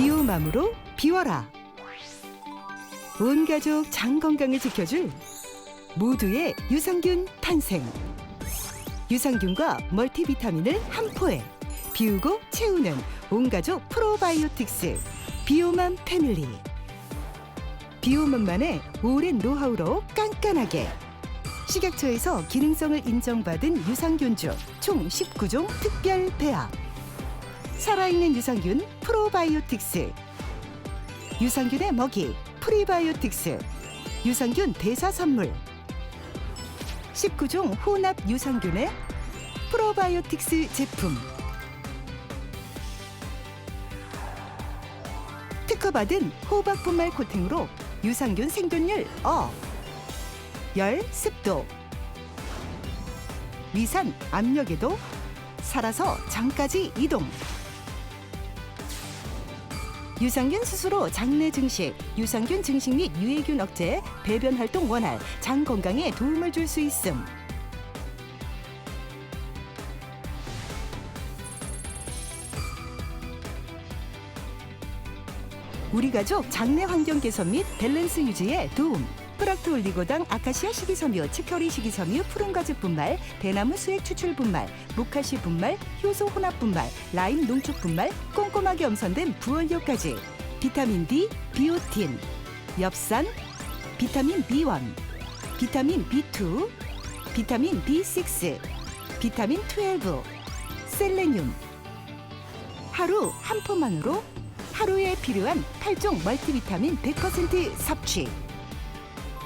비오맘으로 비워라. 온 가족 장 건강을 지켜줄 모두의 유산균 탄생. 유산균과 멀티비타민을 한 포에 비우고 채우는 온 가족 프로바이오틱스 비오맘 패밀리. 비오맘만의 오랜 노하우로 깐깐하게 식약처에서 기능성을 인정받은 유산균주 총 19종 특별 배합. 살아있는 유산균 프로바이오틱스. 유산균의 먹이 프리바이오틱스. 유산균 대사 선물. 19종 혼합 유산균의 프로바이오틱스 제품. 특허받은 호박 분말 코팅으로 유산균 생존율 업. 열, 습도, 위산, 압력에도 살아서 장까지 이동. 유산균 스스로 장내 증식, 유산균 증식 및 유해균 억제, 배변 활동 원활, 장 건강에 도움을 줄 수 있음. 우리 가족 장내 환경 개선 및 밸런스 유지에 도움. 프락트 올리고당 아카시아 식이섬유, 치커리 식이섬유, 푸른 가죽 분말, 대나무 수액 추출 분말, 모카시 분말, 효소 혼합 분말, 라임 농축 분말, 꼼꼼하게 엄선된 부원료까지. 비타민 D, 비오틴, 엽산, 비타민 B1, 비타민 B2, 비타민 B6, 비타민 12, 셀레늄. 하루 한 포만으로 하루에 필요한 8종 멀티비타민 100% 섭취.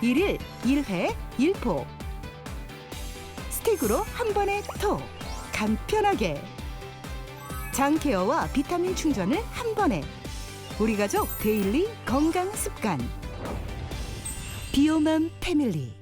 일일일회일포. 스틱으로 한 번에 톡. 간편하게. 장 케어와 비타민 충전을 한 번에. 우리 가족 데일리 건강 습관. 비오맘 패밀리